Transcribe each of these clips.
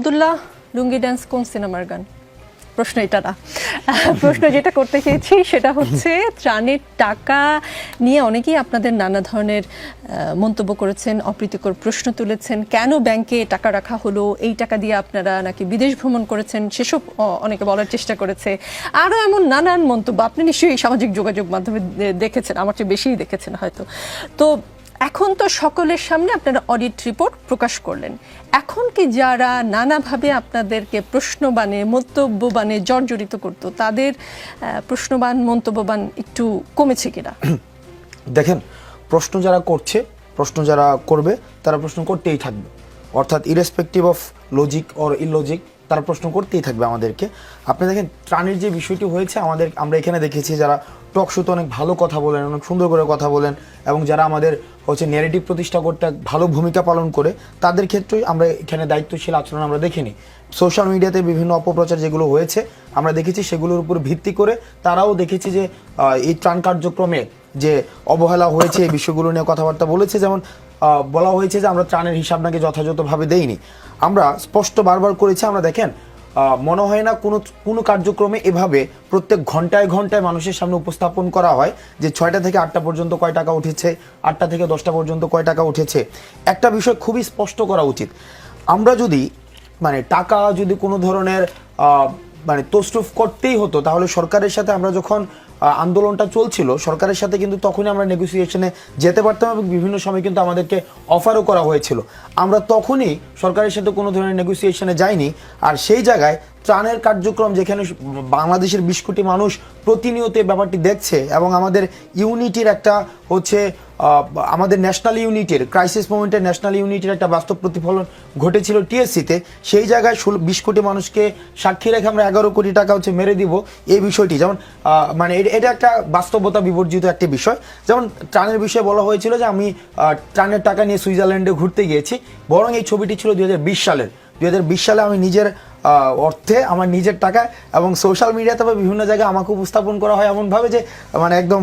আবদুল্লাহ, লুঙ্গি dance কোন সিনেমার গান? প্রশ্ন এটা না। প্রশ্ন যেটা করতে চেয়েছি সেটা হচ্ছে ত্রাণের টাকা নিয়ে অনেকেই আপনাদের নানা ধরনের মন্তব্য করেছেন, অপ্রীতিকর প্রশ্ন তুলেছেন। কেন ব্যাংকে টাকা রাখা হলো? এই টাকা দিয়ে আপনারা নাকি বিদেশ ভ্রমণ করেছেন? সেসব অনেকে বলার চেষ্টা করেছে। আরও এমন নানান মন্তব্য, আপনি নিশ্চয়ই সামাজিক যোগাযোগ মাধ্যমে দেখেছেন। আমার চেয়ে বেশিই দেখেছেন হয়তো। তো এখন তো সকলের সামনে আপনারা অডিট রিপোর্ট প্রকাশ করলেন। এখন কি যারা নানাভাবে আপনাদেরকে প্রশ্নবানে মন্তব্যবানে জর্জরিত করতো, তাদের প্রশ্নবান মন্তব্যবান একটু কমেছে কিনা? দেখেন, প্রশ্ন যারা করছে, প্রশ্ন যারা করবে, তারা প্রশ্ন করতেই থাকবে। অর্থাৎ irrespective of logic or illogic তারা প্রশ্ন করতেই থাকবে আমাদেরকে। আপনি দেখেন, ত্রাণের যে বিষয়টি হয়েছে, আমাদের, আমরা এখানে দেখেছি যারা টক শোতে অনেক ভালো কথা বলেন, অনেক সুন্দর করে কথা বলেন এবং যারা আমাদের হচ্ছে ন্যারেটিভ প্রতিষ্ঠা করতে ভালো ভূমিকা পালন করে, তাদের ক্ষেত্রেই আমরা এখানে দায়িত্বশীল আচরণ আমরা দেখিনি। সোশ্যাল মিডিয়াতে বিভিন্ন অপপ্রচার যেগুলো হয়েছে, আমরা দেখেছি সেগুলোর উপর ভিত্তি করে তারাও দেখেছি যে এই ত্রাণ কার্যক্রমে যে অবহেলা হয়েছে, এই বিষয়গুলো নিয়ে কথাবার্তা বলেছে। যেমন বলা হয়েছে যে আমরা ত্রাণের হিসাব নাকি যথাযথভাবে দেইনি। আমরা স্পষ্ট বারবার করেছি, আমরা দেখেন মনে হয় না কোনো কোনো কার্যক্রমে এভাবে প্রত্যেক ঘন্টায় ঘন্টায় মানুষের সামনে উপস্থাপন করা হয় যে ছয়টা থেকে আটটা পর্যন্ত কয় টাকা উঠেছে, আটটা থেকে দশটা পর্যন্ত কয় টাকা উঠেছে। একটা বিষয় খুবই স্পষ্ট করা উচিত। আমরা যদি মানে টাকা যদি কোনো ধরনের মানে তসরুফ করতেই হতো, তাহলে সরকারের সাথে আমরা যখন আন্দোলনটা চলছিল, সরকারের সাথে কিন্তু তখনই আমরা নেগোসিয়েশনে যেতে পারতাম এবং বিভিন্ন সময় কিন্তু আমাদেরকে অফারও করা হয়েছিল। আমরা তখনই সরকারের সাথে কোনো ধরনের নেগোসিয়েশনে যাইনি, আর সেই জায়গায় ত্রাণের কার্যক্রম যেখানে বাংলাদেশের বিশ কোটি মানুষ প্রতিনিয়ত ব্যাপারটি দেখছে এবং আমাদের ইউনিটির একটা হচ্ছে আমাদের ন্যাশনাল ইউনিটের ক্রাইসিস মোমেন্টের ন্যাশনাল ইউনিটের একটা বাস্তব প্রতিফলন ঘটেছিল টিএসসিতে। সেই জায়গায় ষোলো, বিশ কোটি মানুষকে সাক্ষী রেখে আমরা এগারো কোটি টাকা হচ্ছে মেরে দিব এই বিষয়টি। যেমন মানে এটা- একটা বাস্তবতা বিবর্জিত একটি বিষয়। যেমন, ত্রাণের বিষয়ে বলা হয়েছিল যে আমি ত্রাণের টাকা নিয়ে সুইজারল্যান্ডে ঘুরতে গিয়েছি। বরং এই ছবিটি ছিল দুই হাজার বিশ সালের। দু হাজার বিশ সালে আমি নিজের অর্থে আমার নিজের টাকা এবং সোশ্যাল মিডিয়াতে বা বিভিন্ন জায়গায় আমাকে উপস্থাপন করা হয় এমনভাবে যে মানে একদম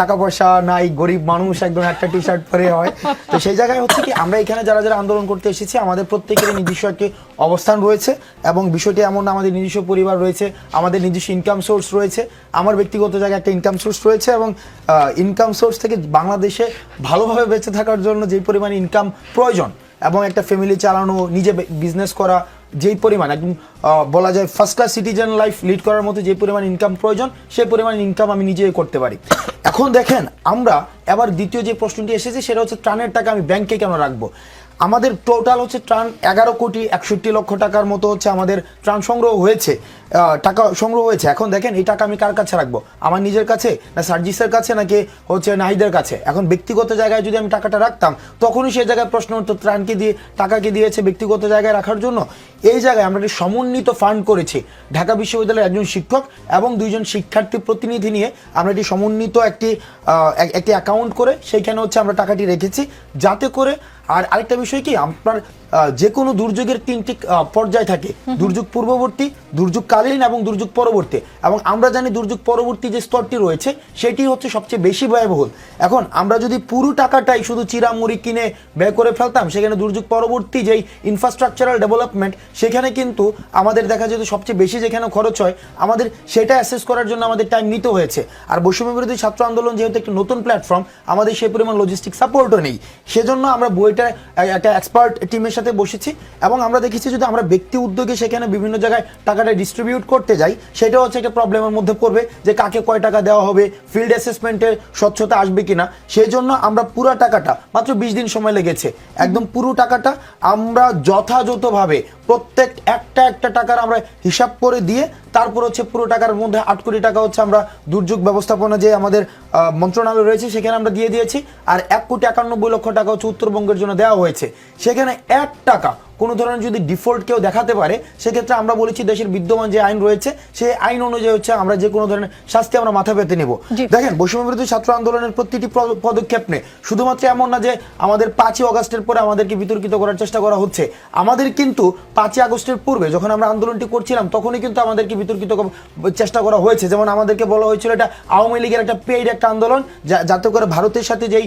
টাকা পয়সা নাই, গরিব মানুষ, একদম একটা টি শার্ট পরে হয়। তো সেই জায়গায় হচ্ছে কি, আমরা এখানে যারা যারা আন্দোলন করতে এসেছি, আমাদের প্রত্যেকের নিজস্ব একটি অবস্থান রয়েছে এবং বিষয়টি এমন আমাদের নিজস্ব পরিবার রয়েছে, আমাদের নিজস্ব ইনকাম সোর্স রয়েছে, আমার ব্যক্তিগত জায়গায় একটা ইনকাম সোর্স রয়েছে এবং ইনকাম সোর্স থেকে বাংলাদেশে ভালোভাবে বেঁচে থাকার জন্য যে পরিমাণ ইনকাম প্রয়োজন এবং একটা ফ্যামিলি চালানো, নিজে বিজনেস করা যেই পরিমাণ, একদম বলা যায় first class citizen life lead করার মতো যে পরিমাণ ইনকাম প্রয়োজন, সেই পরিমাণ ইনকাম আমি নিজে করতে পারি। এখন দেখেন, আমরা এবার দ্বিতীয় যে প্রশ্নটি এসেছে, সেটা হচ্ছে ট্রানের টাকা আমি ব্যাংকে কেন রাখব? আমাদের টোটাল হচ্ছে ত্রাণ এগারো কোটি একষট্টি লক্ষ টাকার মতো হচ্ছে আমাদের ত্রাণ সংগ্রহ হয়েছে। টাকা সংগ্রহ হয়েছে। এখন দেখেন এই টাকা আমি কার কাছে রাখব? আমার নিজের কাছে? না সার্জিসের কাছে নাকি হচ্ছে নাহিদের কাছে? এখন ব্যক্তিগত জায়গায় যদি আমি টাকাটা রাখতাম তখনই সেই জায়গায় প্রশ্ন হতো ত্রাণকে দিয়ে টাকাকে দিয়েছে ব্যক্তিগত জায়গায় রাখার জন্য? এই জায়গায় আমরা একটি সমন্বিত ফান্ড করেছি। ঢাকা বিশ্ববিদ্যালয়ের একজন শিক্ষক এবং দুইজন শিক্ষার্থী প্রতিনিধি নিয়ে আমরা একটি সমন্বিত একটি একটি অ্যাকাউন্ট করে সেইখানে হচ্ছে আমরা টাকাটি রেখেছি। যাতে করে আর আরেকটা বিষয় কি? আপনার যে কোনো দুর্যোগের তিনটি পর্যায় থাকে। দুর্যোগ পূর্ববর্তী দুর্যোগকালীন এবং দুর্যোগ পরবর্তী। এবং আমরা জানি দুর্যোগ পরবর্তী যে স্তরটি রয়েছে, সেটি হচ্ছে সবচেয়ে বেশি ব্যয়বহুল। এখন আমরা যদি পুরো টাকাটাই শুধু চিরামুড়ি কিনে ব্যয় করে ফেলতাম, সেখানে দুর্যোগ পরবর্তী যেই ইনফ্রাস্ট্রাকচারাল ডেভেলপমেন্ট সেখানে কিন্তু আমাদের দেখা যেত সবচেয়ে বেশি যেখানে খরচ হয়, আমাদের সেটা অ্যাসেস করার জন্য আমাদের টাইম নিতে হয়েছে। আর বৈষম্য বিরোধী ছাত্র আন্দোলন যেহেতু একটি নতুন প্ল্যাটফর্ম আমাদের সেই পরিমাণ লজিস্টিক সাপোর্টও নেই। সেজন্য আমরা বইটা একটা এক্সপার্ট টিমের সাথে বসেছি, এবং আমরা দেখেছি যদি আমরা ব্যক্তি উদ্যোগে সেখানে বিভিন্ন জায়গায় টাকাটা ডিস্ট্রিবিউট করতে যাই, সেটা হচ্ছে একটা প্রবলেমের মধ্যে পড়বে যে কাকে কয় টাকা দেওয়া হবে ফিল্ড অ্যাসেসমেন্টের স্বচ্ছতা আসবে কিনা। সেই জন্য আমরা পুরো টাকাটা, মাত্র বিশ দিন সময় লেগেছে, একদম পুরো টাকাটা আমরা যথাযথভাবে প্রত্যেক একটা একটা টাকার আমরা হিসাব করে দিয়ে তারপর হচ্ছে পুরো টাকার মধ্যে আট কোটি টাকা হচ্ছে আমরা দুর্যোগ ব্যবস্থাপনা যে আমাদের মন্ত্রণালয় রয়েছে সেখানে আমরা দিয়ে দিয়েছি। আর এক কোটি একানব্বই লক্ষ টাকা হচ্ছে উত্তরবঙ্গের জন্য দেওয়া হয়েছে। সেখানে এক টাকা কোনো ধরনের যদি ডিফল্ট কেউ দেখাতে পারে সেক্ষেত্রে আমরা বলেছি দেশের বিদ্যমান যে আইন রয়েছে সেই আইন অনুযায়ী হচ্ছে আমরা যে কোনো ধরনের শাস্তি আমরা মাথা পেতে নেব। দেখেন বৈষম্য বিরোধী ছাত্র আন্দোলনের প্রতিটি প্র- পদক্ষেপ নেই শুধুমাত্র এমন না যে আমাদের পাঁচই অগস্টের পরে আমাদেরকে বিতর্কিত করার চেষ্টা করা হচ্ছে। আমাদের কিন্তু পাঁচই আগস্টের পূর্বে যখন আমরা আন্দোলনটি করছিলাম, তখনই কিন্তু আমাদেরকে বিতর্কিত চেষ্টা করা হয়েছে। যেমন আমাদেরকে বলা হয়েছিল এটা আওয়ামী লীগের একটা পেইড একটা আন্দোলন যাতে করে ভারতের সাথে যেই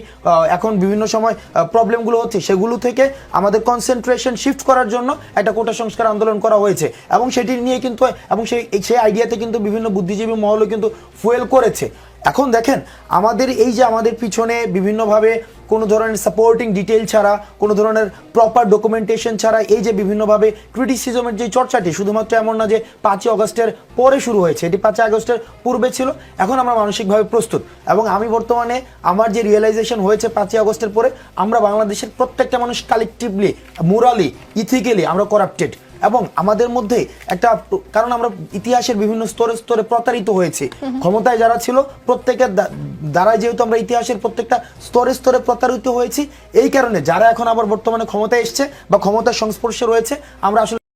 এখন বিভিন্ন সময় প্রবলেমগুলো হচ্ছে, সেগুলো থেকে আমাদের কনসেন্ট্রেশন শিফট করার জন্য একটা কোটা সংস্কার আন্দোলন করা হয়েছে। এবং সেটি নিয়ে কিন্তু, এবং সেই সেই আইডিয়াতে কিন্তু বিভিন্ন বুদ্ধিজীবী মহলও কিন্তু ফুয়েল করেছে। এখন দেখেন, আমাদের এই যে আমাদের পিছনে বিভিন্নভাবে কোনো ধরনের সাপোর্টিং ডিটেল ছাড়া, কোনো ধরনের প্রপার ডকুমেন্টেশন ছাড়া, এই যে বিভিন্নভাবে ক্রিটিসিজমের যে চর্চাটি শুধুমাত্র এমন না যে পাঁচই অগস্টের পরে শুরু হয়েছে, এটি পাঁচই আগস্টের পূর্বে ছিল, এখন আমরা মানসিকভাবে প্রস্তুত। এবং আমি বর্তমানে আমার যে রিয়েলাইজেশন হয়েছে পাঁচই আগস্টের পরে, আমরা বাংলাদেশের প্রত্যেকটা মানুষ কালেকটিভলি মোরালি ইথিক্যালি আমরা করাপ্টেড এবং আমাদের মধ্যে একটা কারণ আমরা ইতিহাসের বিভিন্ন স্তরে স্তরে প্রতারিত হয়েছে। ক্ষমতায় যারা ছিল প্রত্যেকের দ্বা- দ্বারা যেহেতু আমরা ইতিহাসের প্রত্যেকটা স্তরে স্তরে প্রতারিত হয়েছি এই কারণে যারা এখন আবার বর্তমানে ক্ষমতায় এসছে বা ক্ষমতার সংস্পর্শে রয়েছে আমরা আসলে